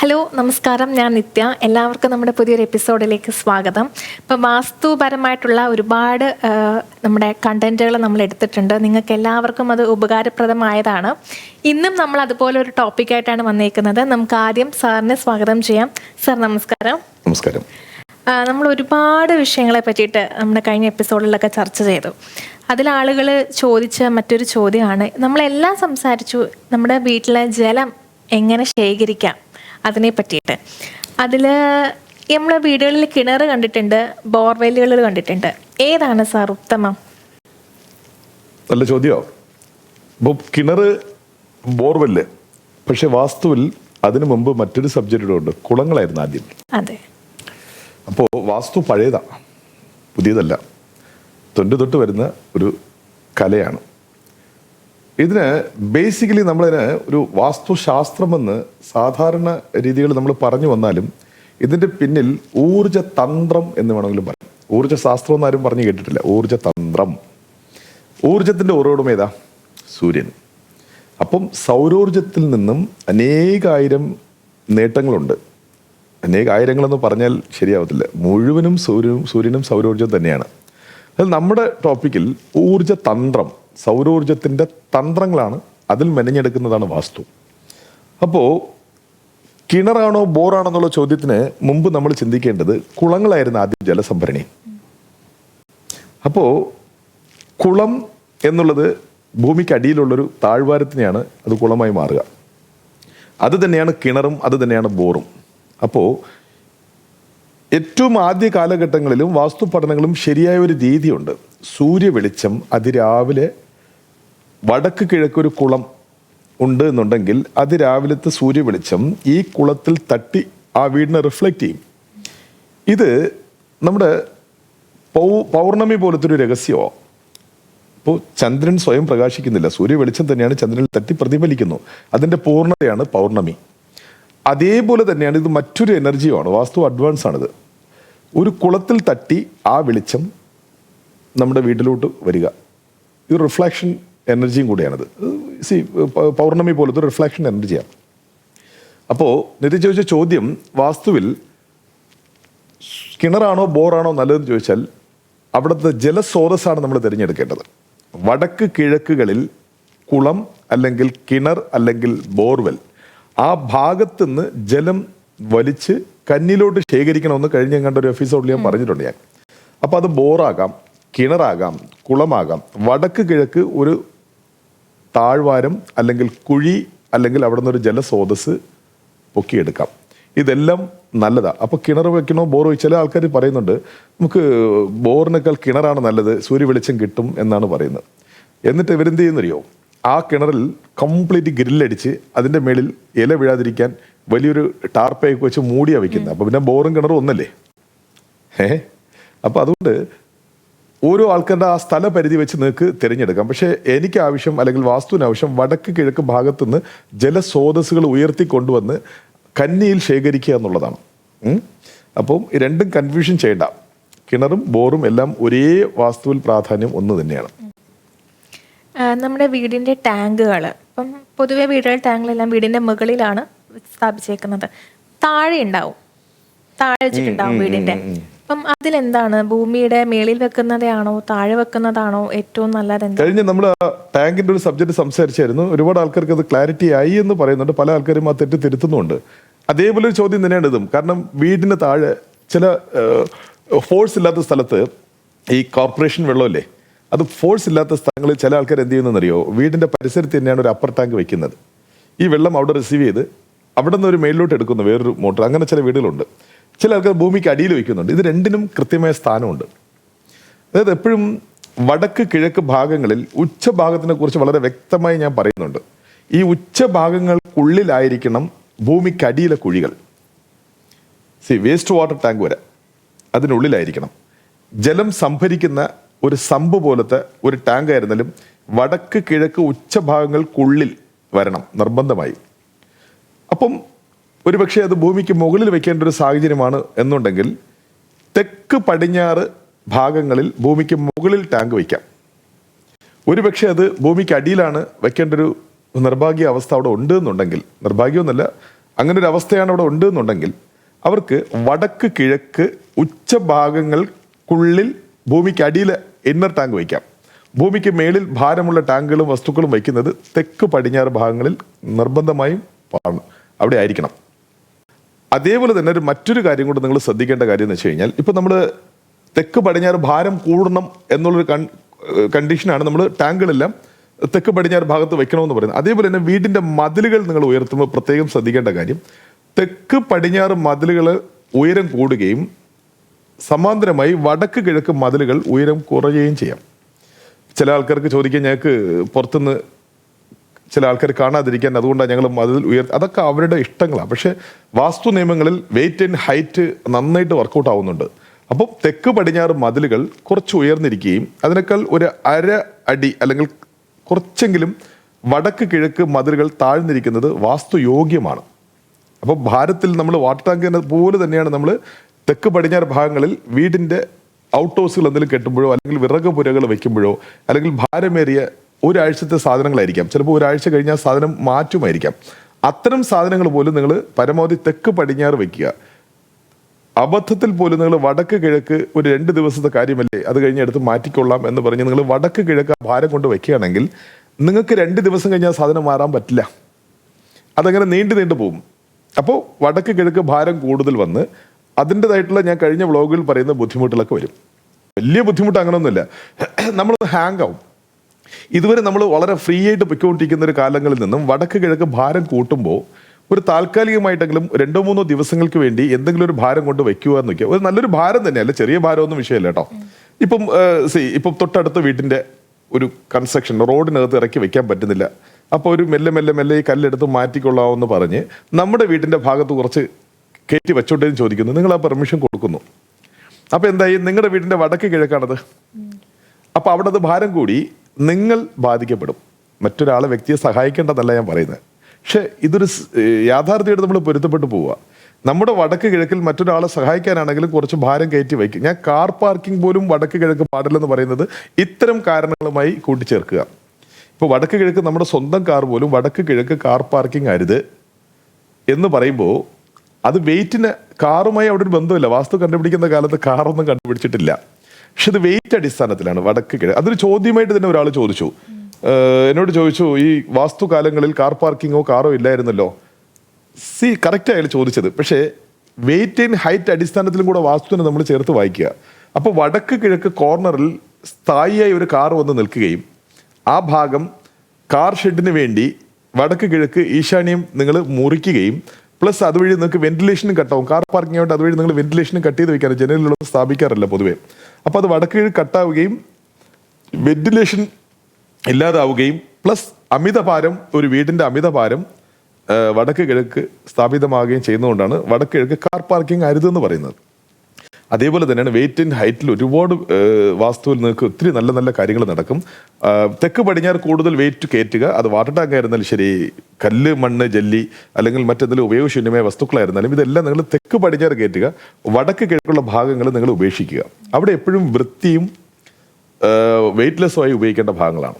Hello നമസ്കാരം. ഞാൻ നിത്യ. എല്ലാവർക്കും നമ്മുടെ പുതിയൊരു എപ്പിസോഡിലേക്ക് സ്വാഗതം. ഇപ്പം വാസ്തുപരമായിട്ടുള്ള ഒരുപാട് നമ്മുടെ കണ്ടന്റുകൾ നമ്മൾ എടുത്തിട്ടുണ്ട്. നിങ്ങൾക്ക് എല്ലാവർക്കും അത് ഉപകാരപ്രദമായതാണ്. ഇന്നും നമ്മൾ അതുപോലെ ഒരു ടോപ്പിക്കായിട്ടാണ് വന്നേക്കുന്നത്. നമുക്ക് ആദ്യം സാറിനെ സ്വാഗതം ചെയ്യാം. സാർ നമസ്കാരം. നമസ്കാരം. നമ്മൾ ഒരുപാട് വിഷയങ്ങളെ പറ്റിയിട്ട് നമ്മുടെ കഴിഞ്ഞ എപ്പിസോഡിലൊക്കെ ചർച്ച ചെയ്തു. അതിൽ ആളുകൾ ചോദിച്ച മറ്റൊരു ചോദ്യമാണ്. നമ്മളെല്ലാം സംസാരിച്ചു നമ്മുടെ വീട്ടിലെ ജലം എങ്ങനെ ശേഖരിക്കാം? അതിനെ പറ്റിയിട്ട് അതിൽ നമ്മളെ വീടുകളിൽ കിണർ കണ്ടിട്ടുണ്ട് ബോർവെല്ലുകൾ കണ്ടിട്ടുണ്ട്. ഏതാണ് സാർ ഉത്തമം? നല്ല ചോദ്യമോ ഇപ്പോൾ കിണർ ബോർവെല്ല് പക്ഷെ വാസ്തുവിൽ അതിനു മുമ്പ് മറ്റൊരു സബ്ജക്റ്റ് ഉണ്ട് കുളങ്ങളായിരുന്നു ആദ്യം. അതെ. അപ്പോൾ വാസ്തു പഴയതാ പുതിയതല്ല. തൊണ്ട് തൊട്ട് വരുന്ന ഒരു കലയാണ്. ഇതിന് ബേസിക്കലി നമ്മളതിന് ഒരു വാസ്തുശാസ്ത്രമെന്ന് സാധാരണ രീതികൾ നമ്മൾ പറഞ്ഞു വന്നാലും ഇതിന്റെ പിന്നിൽ ഊർജ തന്ത്രം എന്ന് വേണമെങ്കിലും പറയാം. ഊർജ ശാസ്ത്രം പറഞ്ഞു കേട്ടിട്ടില്ല. ഊർജ തന്ത്രം ഊർജത്തിന്റെ ഉറവിടം ഏതാ? സൂര്യൻ. അപ്പം സൗരോർജത്തിൽ നിന്നും അനേകായിരം നേട്ടങ്ങളുണ്ട്. അനേകായിരങ്ങളെന്ന് പറഞ്ഞാൽ ശരിയാവത്തില്ല. മുഴുവനും സൂര്യനും സൂര്യനും സൗരോർജം തന്നെയാണ്. അത് നമ്മുടെ ടോപ്പിക്കിൽ ഊർജ തന്ത്രം സൗരോർജത്തിന്റെ തന്ത്രങ്ങളാണ് അതിൽ മെനഞ്ഞെടുക്കുന്നതാണ് വാസ്തു. അപ്പോൾ കിണറാണോ ബോറാണോ എന്നുള്ള ചോദ്യത്തിന് മുമ്പ് നമ്മൾ ചിന്തിക്കേണ്ടത് കുളങ്ങളായിരുന്നു ആദ്യം ജലസംഭരണി. അപ്പോൾ കുളം എന്നുള്ളത് ഭൂമിക്ക് അടിയിലുള്ളൊരു താഴ്വാരത്തിനെയാണ് അത് കുളമായി മാറുക. അത് തന്നെയാണ് കിണറും അത് തന്നെയാണ് ബോറും. അപ്പോൾ ഏറ്റവും ആദ്യ കാലഘട്ടങ്ങളിലും വാസ്തു പഠനങ്ങളും ശരിയായ ഒരു രീതിയുണ്ട്. സൂര്യ വെളിച്ചം അതിരാവിലെ വടക്ക് കിഴക്കൊരു കുളം ഉണ്ട് എന്നുണ്ടെങ്കിൽ അതിരാവിലത്തെ സൂര്യ വെളിച്ചം ഈ കുളത്തിൽ തട്ടി ആ വീടിനെ റിഫ്ലക്റ്റ് ചെയ്യും. ഇത് നമ്മുടെ പൗ പൗർണമി പോലത്തെ ഒരു രഹസ്യമോ? ഇപ്പോൾ ചന്ദ്രൻ സ്വയം പ്രകാശിക്കുന്നില്ല. സൂര്യ വെളിച്ചം തന്നെയാണ് ചന്ദ്രനിൽ തട്ടി പ്രതിഫലിക്കുന്നു. അതിന്റെ പൂർണതയാണ് പൗർണമി. അതേപോലെ തന്നെയാണ് ഇത് മറ്റൊരു എനർജിയുമാണ് വാസ്തു അഡ്വാൻസ് ആണിത്. ഒരു കുളത്തിൽ തട്ടി ആ വെളിച്ചം നമ്മുടെ വീട്ടിലോട്ട് വരിക. ഈ റിഫ്ലാക്ഷൻ എനർജിയും കൂടിയാണിത്. സി പൗർണമി പോലത്തെ റിഫ്ലാക്ഷൻ എനർജിയാണ് അപ്പോൾ നിതി ചോദിച്ച ചോദ്യം വാസ്തുവിൽ കിണറാണോ ബോറാണോ നല്ലതെന്ന് ചോദിച്ചാൽ അവിടുത്തെ ജലസ്രോതസ്സാണ് നമ്മൾ തിരഞ്ഞെടുക്കേണ്ടത്. വടക്ക് കിഴക്കുകളിൽ കുളം അല്ലെങ്കിൽ കിണർ അല്ലെങ്കിൽ ബോർവെൽ. ആ ഭാഗത്തുനിന്ന് ജലം വലിച്ച് കന്നിലോട്ട് ശേഖരിക്കണമെന്ന് കഴിഞ്ഞ കണ്ട ഒരു എപ്പിസോഡിൽ ഞാൻ പറഞ്ഞിട്ടുണ്ട് ഞാൻ. അപ്പോൾ അത് ബോറാകാം. കിണറാകാം കുളമാകാം വടക്ക് കിഴക്ക് ഒരു താഴ്വാരം അല്ലെങ്കിൽ കുഴി അല്ലെങ്കിൽ അവിടെ നിന്നൊരു ജലസ്രോതസ് പൊക്കിയെടുക്കാം. ഇതെല്ലാം നല്ലതാണ് അപ്പോൾ കിണർ വെക്കണോ ബോർ ചില ആൾക്കാർ പറയുന്നുണ്ട് നമുക്ക് ബോറിനേക്കാൾ കിണറാണ് നല്ലത് സൂര്യവെളിച്ചം കിട്ടും എന്നാണ് പറയുന്നത്. എന്നിട്ട് ഇവരെന്ത് ചെയ്യുന്നറിയോ? ആ കിണറിൽ കംപ്ലീറ്റ് ഗ്രില്ലടിച്ച് അതിന്റെ മേളിൽ ഇല വീഴാതിരിക്കാൻ വലിയൊരു ടാർപ്പയൊക്കെ വെച്ച് മൂടിയാണ് വയ്ക്കുന്നത് അപ്പോൾ പിന്നെ ബോറും കിണറും ഒന്നല്ലേ? ഏ അപ്പോൾ അതുകൊണ്ട് ഓരോ ആൾക്കാരുടെ ആ സ്ഥല പരിധി വെച്ച് നിങ്ങൾക്ക് തിരഞ്ഞെടുക്കാം. പക്ഷേ എനിക്ക് ആവശ്യം അല്ലെങ്കിൽ വാസ്തുവിന് ആവശ്യം വടക്ക് കിഴക്ക് ഭാഗത്തു നിന്ന് ജലസ്രോതസ്സുകൾ ഉയർത്തി കൊണ്ടുവന്ന് കന്നിയിൽ ശേഖരിക്കുക എന്നുള്ളതാണ്. അപ്പം രണ്ടും കൺഫ്യൂഷൻ ചെയ്യണ്ട. കിണറും ബോറും എല്ലാം ഒരേ വാസ്തുവിൽ പ്രാധാന്യം ഒന്ന് തന്നെയാണ്. നമ്മുടെ വീടിന്റെ ടാങ്കുകൾ ഇപ്പം പൊതുവെ വീടുകൾ ടാങ്കുകളെല്ലാം വീടിന്റെ മുകളിലാണ് സ്ഥാപിച്ചേക്കുന്നത്. താഴെ ഉണ്ടാവും. താഴെ വെച്ചിട്ടുണ്ടാവും വീടിന്റെ. അപ്പം അതിലെന്താണ്? ഭൂമിയുടെ മേളിൽ വെക്കുന്നതാണോ താഴെ വെക്കുന്നതാണോ ഏറ്റവും നല്ലത് കഴിഞ്ഞ നമ്മൾ ടാങ്കിന്റെ ഒരു സബ്ജക്ട് സംസാരിച്ചായിരുന്നു. ഒരുപാട് ആൾക്കാർക്ക് അത് ക്ലാരിറ്റി ആയി എന്ന് പറയുന്നുണ്ട്. പല ആൾക്കാരും ആ തെറ്റ് തിരുത്തുന്നുണ്ട് അതേപോലെ ഒരു ചോദ്യം തന്നെയാണ് ഇതും. കാരണം വീടിന് താഴെ ചില ഫോഴ്സ് ഇല്ലാത്ത സ്ഥലത്ത് ഈ കോർപ്പറേഷൻ വെള്ളമല്ലേ അത് ഫോഴ്സ് ഇല്ലാത്ത സ്ഥലങ്ങളിൽ ചില ആൾക്കാർ എന്ത് ചെയ്യുന്നറിയോ വീടിന്റെ പരിസരത്ത് തന്നെയാണ് ഒരു അപ്പർ ടാങ്ക് വെക്കുന്നത്. ഈ വെള്ളം അവിടെ റിസീവ് ചെയ്ത് അവിടെ നിന്ന് ഒരു മേളിലോട്ട് എടുക്കുന്നു വേറൊരു മോട്ടർ. അങ്ങനെ ചില വീടുകളുണ്ട്. ചില ആൾക്കാർ ഭൂമിക്ക് അടിയിൽ വയ്ക്കുന്നുണ്ട്. ഇത് രണ്ടിനും കൃത്യമായ സ്ഥാനമുണ്ട്. അതായത് എപ്പോഴും വടക്ക് കിഴക്ക് ഭാഗങ്ങളിൽ ഉച്ചഭാഗത്തിനെ കുറിച്ച് വളരെ വ്യക്തമായി ഞാൻ പറയുന്നുണ്ട്. ഈ ഉച്ചഭാഗങ്ങൾക്കുള്ളിലായിരിക്കണം ഭൂമിക്കടിയിലെ കുഴികൾ. സി വേസ്റ്റ് വാട്ടർ ടാങ്ക് വരെ. അതിനുള്ളിലായിരിക്കണം. ജലം സംഭരിക്കുന്ന ഒരു സമ്പ് പോലത്തെ ഒരു ടാങ്ക് ആയിരുന്നാലും വടക്ക് കിഴക്ക് ഉച്ചഭാഗങ്ങൾക്കുള്ളിൽ വരണം നിർബന്ധമായി. അപ്പം ഒരുപക്ഷെ അത് ഭൂമിക്ക് മുകളിൽ വെക്കേണ്ട ഒരു സാഹചര്യമാണ് എന്നുണ്ടെങ്കിൽ തെക്ക് പടിഞ്ഞാറ് ഭാഗങ്ങളിൽ ഭൂമിക്ക് മുകളിൽ ടാങ്ക് വയ്ക്കാം. ഒരുപക്ഷെ അത് ഭൂമിക്ക് അടിയിലാണ് വെക്കേണ്ട ഒരു നിർഭാഗ്യ അവസ്ഥ അവിടെ ഉണ്ട് എന്നുണ്ടെങ്കിൽ നിർഭാഗ്യമൊന്നുമല്ല അങ്ങനെ ഒരു അവസ്ഥയാണ് അവിടെ ഉണ്ട് എന്നുണ്ടെങ്കിൽ അവർക്ക് വടക്ക് കിഴക്ക് ഉച്ച ഭാഗങ്ങൾക്കുള്ളിൽ ഭൂമിക്ക് അടിയിൽ ഇന്നർ ടാങ്ക് വയ്ക്കാം. ഭൂമിക്ക് മേളിൽ ഭാരമുള്ള ടാങ്കുകളും വസ്തുക്കളും വയ്ക്കുന്നത് തെക്ക് പടിഞ്ഞാറ് ഭാഗങ്ങളിൽ നിർബന്ധമായും അവിടെ ആയിരിക്കണം. അതേപോലെ തന്നെ ഒരു മറ്റൊരു കാര്യം കൂടെ നിങ്ങൾ ശ്രദ്ധിക്കേണ്ട കാര്യം എന്ന് വെച്ച് കഴിഞ്ഞാൽ ഇപ്പം നമ്മൾ തെക്ക് പടിഞ്ഞാറ് ഭാരം കൂടണം എന്നുള്ളൊരു കൺ കണ്ടീഷനാണ് നമ്മൾ ടാങ്കുകളെല്ലാം തെക്ക് പടിഞ്ഞാറ് ഭാഗത്ത് വെക്കണമെന്ന് പറയുന്നത്. അതേപോലെ തന്നെ വീടിന്റെ മതിലുകൾ നിങ്ങൾ ഉയർത്തുമ്പോൾ പ്രത്യേകം ശ്രദ്ധിക്കേണ്ട കാര്യം തെക്ക് പടിഞ്ഞാറ് മതിലുകൾ ഉയരം കൂടുകയും സമാന്തരമായി വടക്ക് കിഴക്ക് മതിലുകൾ ഉയരം കുറയുകയും ചെയ്യാം. ചില ആൾക്കാർക്ക് ചോദിക്കാൻ ഞങ്ങൾക്ക് പുറത്തുനിന്ന് ചില ആൾക്കാർ കാണാതിരിക്കാൻ അതുകൊണ്ടാണ് ഞങ്ങൾ മതിൽ ഉയർ അതൊക്കെ അവരുടെ ഇഷ്ടങ്ങളാണ് പക്ഷേ വാസ്തു നിയമങ്ങളിൽ വെയിറ്റ് ആൻഡ് ഹൈറ്റ് നന്നായിട്ട് വർക്കൗട്ട് ആവുന്നുണ്ട്. അപ്പം തെക്ക് പടിഞ്ഞാറ് മതിലുകൾ കുറച്ച് ഉയർന്നിരിക്കുകയും അതിനേക്കാൾ ഒരു അര അടി അല്ലെങ്കിൽ കുറച്ചെങ്കിലും വടക്ക് കിഴക്ക് മതിലുകൾ താഴ്ന്നിരിക്കുന്നത് വാസ്തു യോഗ്യമാണ്. അപ്പോൾ ഭാരത്തിൽ നമ്മൾ വാട്ടർ ടാങ്ക് പോലെ തന്നെയാണ് നമ്മൾ തെക്ക് പടിഞ്ഞാറ് ഭാഗങ്ങളിൽ വീടിന്റെ ഔട്ട് ഹൗസുകൾ എന്തെങ്കിലും കെട്ടുമ്പോഴോ അല്ലെങ്കിൽ വിറക് പുരകൾ വയ്ക്കുമ്പോഴോ അല്ലെങ്കിൽ ഭാരമേറിയ ഒരാഴ്ചത്തെ സാധനങ്ങളായിരിക്കാം. ചിലപ്പോൾ ഒരാഴ്ച കഴിഞ്ഞാൽ സാധനം മാറ്റുമായിരിക്കാം. അത്തരം സാധനങ്ങൾ പോലും നിങ്ങൾ പരമാവധി തെക്ക് പടിഞ്ഞാറ് വെക്കുക. അബദ്ധത്തിൽ പോലും നിങ്ങൾ വടക്ക് കിഴക്ക് ഒരു രണ്ട് ദിവസത്തെ കാര്യമല്ലേ അത് കഴിഞ്ഞ് എടുത്ത് മാറ്റിക്കൊള്ളാം എന്ന് പറഞ്ഞ് നിങ്ങൾ വടക്ക് കിഴക്ക് ഭാരം കൊണ്ട് വെക്കുകയാണെങ്കിൽ നിങ്ങൾക്ക് രണ്ട് ദിവസം കഴിഞ്ഞാൽ സാധനം മാറാൻ പറ്റില്ല. അതങ്ങനെ നീണ്ടു നീണ്ടു പോകും അപ്പോൾ വടക്ക് കിഴക്ക് ഭാരം കൂടുതൽ വന്ന് അതിന്റെതായിട്ടുള്ള ഞാൻ കഴിഞ്ഞ വ്ളോഗിൽ പറയുന്ന ബുദ്ധിമുട്ടുകളൊക്കെ വരും. വലിയ ബുദ്ധിമുട്ട് അങ്ങനെയൊന്നുമില്ല നമ്മളൊന്ന് ഹാങ് ആവും. ഇതുവരെ നമ്മൾ വളരെ ഫ്രീ ആയിട്ട് പൊയ്ക്കൊണ്ടിരിക്കുന്ന ഒരു കാലങ്ങളിൽ നിന്നും വടക്ക് കിഴക്ക് ഭാരം കൂട്ടുമ്പോൾ ഒരു താൽക്കാലികമായിട്ടെങ്കിലും രണ്ടോ മൂന്നോ ദിവസങ്ങൾക്ക് വേണ്ടി എന്തെങ്കിലും ഒരു ഭാരം കൊണ്ട് വെക്കുക എന്ന് ഒരു നല്ലൊരു ഭാരം തന്നെയല്ല ചെറിയ ഭാരമൊന്നും വിഷയമല്ല കേട്ടോ. ഇപ്പം സി ഇപ്പം തൊട്ടടുത്ത വീട്ടിന്റെ ഒരു കൺസ്ട്രക്ഷൻ റോഡിനകത്ത് ഇറക്കി വെക്കാൻ പറ്റുന്നില്ല. അപ്പോൾ ഒരു മെല്ലെ മെല്ലെ മെല്ലെ ഈ കല്ലെടുത്ത് മാറ്റിക്കൊള്ളാമെന്ന് പറഞ്ഞ് നമ്മുടെ വീട്ടിന്റെ ഭാഗത്ത് കുറച്ച് കയറ്റി വെച്ചോട്ടേന്ന് ചോദിക്കുന്നു. നിങ്ങൾ ആ പെർമിഷൻ കൊടുക്കുന്നു. അപ്പോൾ എന്തായി? നിങ്ങളുടെ വീടിന്റെ വടക്ക് കിഴക്കാണത്. അപ്പോൾ അവിടെ അത് ഭാരം കൂടി നിങ്ങൾ ബാധിക്കപ്പെടും. മറ്റൊരാളെ വ്യക്തിയെ സഹായിക്കേണ്ടതല്ല ഞാൻ പറയുന്നത് പക്ഷേ ഇതൊരു യാഥാർത്ഥ്യമായിട്ട് നമ്മൾ പൊരുത്തപ്പെട്ടു പോവുക നമ്മുടെ വടക്ക് കിഴക്കിൽ മറ്റൊരാളെ സഹായിക്കാനാണെങ്കിലും കുറച്ച് ഭാരം കയറ്റി വയ്ക്കും. ഞാൻ കാർ പാർക്കിംഗ് പോലും വടക്ക് കിഴക്ക് പാടില്ലെന്ന് പറയുന്നത് ഇത്തരം കാരണങ്ങളുമായി കൂട്ടിച്ചേർക്കുക. ഇപ്പോൾ വടക്ക് കിഴക്ക് നമ്മുടെ സ്വന്തം കാർ പോലും വടക്ക് കിഴക്ക് കാർ പാർക്കിംഗ് അരുത് എന്ന് പറയുമ്പോൾ അത് വെയിറ്റിന് കാറുമായി അവിടെ ഒരു ബന്ധമില്ല. വാസ്തു കണ്ടുപിടിക്കുന്ന കാലത്ത് കാറൊന്നും കണ്ടുപിടിച്ചിട്ടില്ല. പക്ഷെ ഇത് വെയിറ്റ് അടിസ്ഥാനത്തിലാണ് വടക്ക് കിഴക്ക്. അതൊരു ചോദ്യമായിട്ട് തന്നെ ഒരാൾ ചോദിച്ചു. എന്നോട് ചോദിച്ചു ഈ വാസ്തു കാലങ്ങളിൽ കാർ പാർക്കിങ്ങോ കാറോ ഇല്ലായിരുന്നല്ലോ? സി കറക്റ്റ് അയാൾ ചോദിച്ചത്. പക്ഷേ വെയിറ്റ് ആൻഡ് ഹൈറ്റ് അടിസ്ഥാനത്തിലും കൂടെ വാസ്തുവിനെ നമ്മൾ ചേർത്ത് വായിക്കുക. അപ്പോൾ വടക്ക് കിഴക്ക് കോർണറിൽ സ്ഥായിയായി ഒരു കാർ വന്ന് നിൽക്കുകയും ആ ഭാഗം കാർ ഷെഡിന് വേണ്ടി വടക്ക് കിഴക്ക് ഈശാന്യം നിങ്ങൾ മുറിക്കുകയും പ്ലസ് അതുവഴി നിങ്ങൾക്ക് വെന്റിലേഷനും കട്ടാവും കാർ പാർക്കിംഗ് ആയിട്ട് അതുവഴി നിങ്ങൾ വെന്റിലേഷനും കട്ട് ചെയ്ത് വെക്കാറ്. ജനലിലുള്ളത് സ്ഥാപിക്കാറില്ല പൊതുവേ. അപ്പോൾ അത് വടക്ക് കട്ടാവുകയും വെന്റിലേഷൻ ഇല്ലാതാവുകയും പ്ലസ് അമിതഭാരം ഒരു വീടിന്റെ അമിതഭാരം വടക്ക് കിഴക്ക് സ്ഥാപിതമാവുകയും ചെയ്യുന്നതുകൊണ്ടാണ് വടക്ക് കിഴക്ക് കാർ പാർക്കിംഗ് അരുതെന്ന് പറയുന്നത്. അതേപോലെ തന്നെയാണ് വെയിറ്റ് ആൻഡ് ഹൈറ്റിൽ ഒരുപാട് വാസ്തുവിൽ നിങ്ങൾക്ക് ഒത്തിരി നല്ല നല്ല കാര്യങ്ങൾ നടക്കും. തെക്ക് പടിഞ്ഞാറ് കൂടുതൽ വെയിറ്റ് കയറ്റുക. അത് വാട്ടർ ടാങ്ക് ആയിരുന്നാലും ശരി കല്ല് മണ്ണ് ജല്ലി അല്ലെങ്കിൽ മറ്റെന്തെങ്കിലും ഉപയോഗശൂന്യമായ വസ്തുക്കളായിരുന്നാലും ഇതെല്ലാം നിങ്ങൾ തെക്ക് പടിഞ്ഞാറ് കയറ്റുക. വടക്ക് കിഴക്കുള്ള ഭാഗങ്ങൾ നിങ്ങൾ ഉപേക്ഷിക്കുക. അവിടെ എപ്പോഴും വൃത്തിയും വെയിറ്റ്ലെസ്സുമായി ഉപയോഗിക്കേണ്ട ഭാഗങ്ങളാണ്.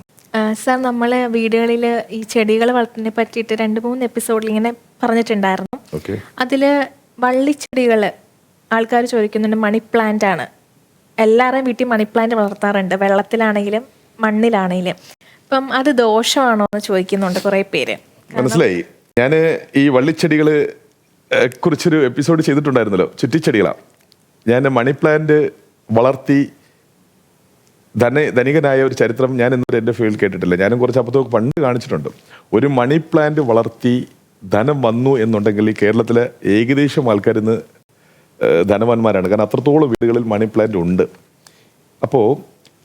സർ നമ്മൾ വീടുകളിൽ ഈ ചെടികൾ വളർത്തുന്നതിനെ പറ്റിയിട്ട് രണ്ട് മൂന്ന് എപ്പിസോഡിൽ ഇങ്ങനെ പറഞ്ഞിട്ടുണ്ടായിരുന്നു. അതിൽ വള്ളിച്ചെടികൾ ആൾക്കാർ ചോദിക്കുന്നുണ്ട് മണി പ്ലാന്റ് ആണ്. എല്ലാവരുടെയും വീട്ടിൽ മണി പ്ലാന്റ് വളർത്താറുണ്ട്. വെള്ളത്തിലാണെങ്കിലും മണ്ണിലാണെങ്കിലും. അപ്പം അത് ദോഷമാണോ എന്ന് ചോദിക്കുന്നുണ്ട് കുറേ പേര്. മനസ്സിലായി. ഞാൻ ഈ വള്ളിച്ചെടികൾ കുറിച്ചൊരു എപ്പിസോഡ് ചെയ്തിട്ടുണ്ടായിരുന്നല്ലോ. ചുറ്റിച്ചെടികളാണ് ഞാൻ മണി പ്ലാന്റ് വളർത്തി ധന ധനികനായ ഒരു ചരിത്രം ഞാൻ ഇന്നൊരു എന്റെ ഫീൽഡ് കേട്ടിട്ടില്ല. ഞാനും കുറച്ച് അപ്പത്തൊക്കെ പണ്ട് കാണിച്ചിട്ടുണ്ട്. ഒരു മണി പ്ലാന്റ് വളർത്തി ധനം വന്നു എന്നുണ്ടെങ്കിൽ കേരളത്തിലെ ഏകദേശം ആൾക്കാർ ഇന്ന് ധനവാന്മാരാണ്. കാരണം അത്രത്തോളം വീടുകളിൽ മണി പ്ലാന്റ് ഉണ്ട്. അപ്പോൾ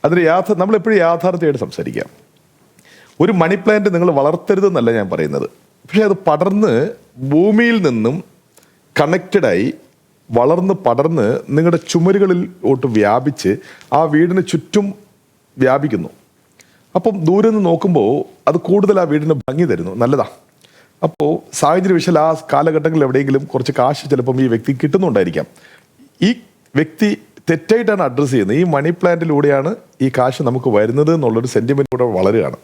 അതിന് യാഥ നമ്മളെപ്പോഴും യാഥാർത്ഥ്യമായിട്ട് സംസാരിക്കാം. ഒരു മണി പ്ലാന്റ് നിങ്ങൾ വളർത്തരുതെന്നല്ല ഞാൻ പറയുന്നത്. പക്ഷേ അത് പടർന്ന് ഭൂമിയിൽ നിന്നും കണക്റ്റഡായി വളർന്ന് പടർന്ന് നിങ്ങളുടെ ചുമരുകളിലോട്ട് വ്യാപിച്ച് ആ വീടിന് ചുറ്റും വ്യാപിക്കുന്നു. അപ്പം ദൂരെ നിന്ന് നോക്കുമ്പോൾ അത് കൂടുതൽ ആ വീടിന് ഭംഗി തരുന്നു. നല്ലതാ. അപ്പോൾ സാഹചര്യവശാൽ ആ കാലഘട്ടങ്ങളിൽ എവിടെയെങ്കിലും കുറച്ച് കാശ് ചിലപ്പം ഈ വ്യക്തി കിട്ടുന്നുണ്ടായിരിക്കാം. ഈ വ്യക്തി തെറ്റായിട്ടാണ് അഡ്രസ്സ് ചെയ്യുന്നത്. ഈ മണി പ്ലാന്റിലൂടെയാണ് ഈ കാശ് നമുക്ക് വരുന്നത് എന്നുള്ളൊരു സെന്റിമെന്റ് കൂടെ വളരുകയാണ്.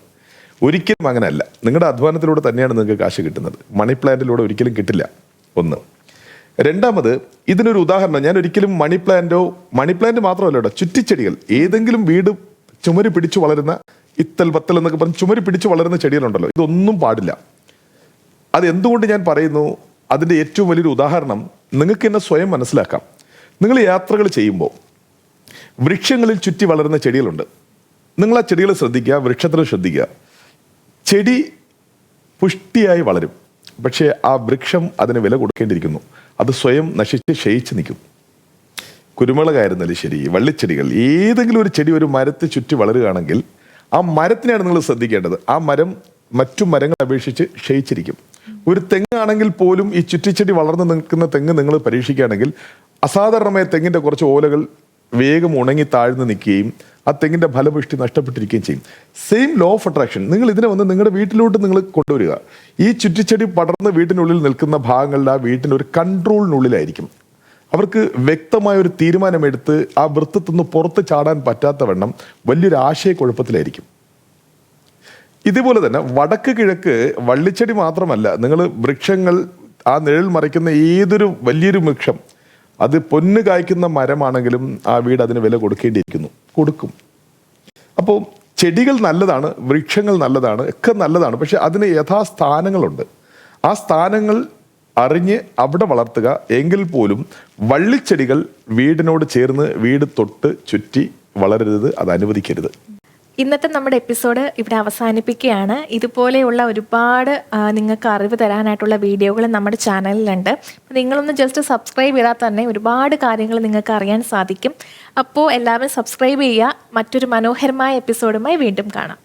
ഒരിക്കലും അങ്ങനെയല്ല. നിങ്ങളുടെ അധ്വാനത്തിലൂടെ തന്നെയാണ് നിങ്ങൾക്ക് കാശ് കിട്ടുന്നത്. മണി പ്ലാന്റിലൂടെ ഒരിക്കലും കിട്ടില്ല. ഒന്ന്. രണ്ടാമത് ഇതിനൊരു ഉദാഹരണം. ഞാൻ ഒരിക്കലും മണി പ്ലാന്റോ മണി പ്ലാന്റ് മാത്രമല്ല കേട്ടോ ചുറ്റിച്ചെടികൾ. ഏതെങ്കിലും വീട് ചുമര് പിടിച്ചു വളരുന്ന ഇത്തൽ പത്തൽ എന്നൊക്കെ പറഞ്ഞ് ചുമര് പിടിച്ചു വളരുന്ന ചെടികളുണ്ടല്ലോ. ഇതൊന്നും പാടില്ല. അത് എന്തുകൊണ്ട് ഞാൻ പറയുന്നു? അതിന്റെ ഏറ്റവും വലിയൊരു ഉദാഹരണം നിങ്ങൾക്ക് എന്നെ സ്വയം മനസ്സിലാക്കാം. നിങ്ങൾ യാത്രകൾ ചെയ്യുമ്പോൾ വൃക്ഷങ്ങളിൽ ചുറ്റി വളരുന്ന ചെടികളുണ്ട്. നിങ്ങൾ ആ ചെടികൾ ശ്രദ്ധിക്കുക വൃക്ഷത്തിൽ ശ്രദ്ധിക്കുക. ചെടി പുഷ്ടിയായി വളരും. പക്ഷേ ആ വൃക്ഷം അതിന് വില കൊടുക്കേണ്ടിയിരിക്കുന്നു. അത് സ്വയം നശിച്ച് ക്ഷയിച്ച് നിൽക്കും. കുരുമുളകായിരുന്നാലും ശരി വള്ളിച്ചെടികൾ ഏതെങ്കിലും ഒരു ചെടി ഒരു മരത്തെ ചുറ്റി വളരുകയാണെങ്കിൽ ആ മരത്തിനെയാണ് നിങ്ങൾ ശ്രദ്ധിക്കേണ്ടത്. ആ മരം മറ്റു മരങ്ങളെ അപേക്ഷിച്ച് ക്ഷയിച്ചിരിക്കും. ഒരു തെങ്ങാണെങ്കിൽ പോലും ഈ ചുറ്റിച്ചെടി വളർന്നു നിൽക്കുന്ന തെങ്ങ് നിങ്ങൾ പരീക്ഷിക്കുകയാണെങ്കിൽ അസാധാരണമായ തെങ്ങിന്റെ കുറച്ച് ഓലകൾ വേഗം ഉണങ്ങി താഴ്ന്നു നിൽക്കുകയും ആ തെങ്ങിന്റെ ഫലപുഷ്ടി നഷ്ടപ്പെട്ടിരിക്കുകയും ചെയ്യും. സെയിം ലോ ഓഫ് അട്രാക്ഷൻ നിങ്ങൾ ഇതിനെ വന്ന് നിങ്ങളുടെ വീട്ടിലോട്ട് നിങ്ങൾ കൊണ്ടുവരിക. ഈ ചുറ്റിച്ചെടി പടർന്ന് വീട്ടിനുള്ളിൽ നിൽക്കുന്ന ഭാഗങ്ങളുടെ ആ വീട്ടിന്റെ ഒരു കൺട്രോളിനുള്ളിലായിരിക്കും. അവർക്ക് വ്യക്തമായ ഒരു തീരുമാനമെടുത്ത് ആ വൃത്തത്തിൽ നിന്ന് പുറത്ത് ചാടാൻ പറ്റാത്ത വണ്ണം വലിയൊരു ആശയക്കുഴപ്പത്തിലായിരിക്കും. ഇതുപോലെ തന്നെ വടക്ക് കിഴക്ക് വള്ളിച്ചെടി മാത്രമല്ല നിങ്ങൾ വൃക്ഷങ്ങൾ ആ നിഴൽ മറിക്കുന്ന ഏതൊരു വലിയൊരു വൃക്ഷം അത് പൊന്ന് കായ്ക്കുന്ന മരമാണെങ്കിലും ആ വീട് അതിന് വില കൊടുക്കേണ്ടിയിരിക്കുന്നു കൊടുക്കും. അപ്പോൾ ചെടികൾ നല്ലതാണ് വൃക്ഷങ്ങൾ നല്ലതാണ് ഒക്കെ നല്ലതാണ് പക്ഷെ അതിന് യഥാസ്ഥാനങ്ങളുണ്ട്. ആ സ്ഥാനങ്ങൾ അറിഞ്ഞ് അവിടെ വളർത്തുക എങ്കിൽ പോലും വള്ളിച്ചെടികൾ വീടിനോട് ചേർന്ന് വീട് തൊട്ട് ചുറ്റി വളരരുത് അത് അനുവദിക്കരുത്. ഇന്നത്തെ നമ്മുടെ എപ്പിസോഡ് ഇവിടെ അവസാനിപ്പിക്കുകയാണ്. ഇതുപോലെയുള്ള ഒരുപാട് നിങ്ങൾക്ക് അറിവ് തരാനായിട്ടുള്ള വീഡിയോകൾ നമ്മുടെ ചാനലിലുണ്ട്. നിങ്ങളൊന്ന് ജസ്റ്റ് സബ്സ്ക്രൈബ് ചെയ്താൽ തന്നെ ഒരുപാട് കാര്യങ്ങൾ നിങ്ങൾക്ക് അറിയാൻ സാധിക്കും. അപ്പോൾ എല്ലാവരും സബ്സ്ക്രൈബ് ചെയ്യുക. മറ്റൊരു മനോഹരമായ എപ്പിസോഡുമായി വീണ്ടും കാണാം.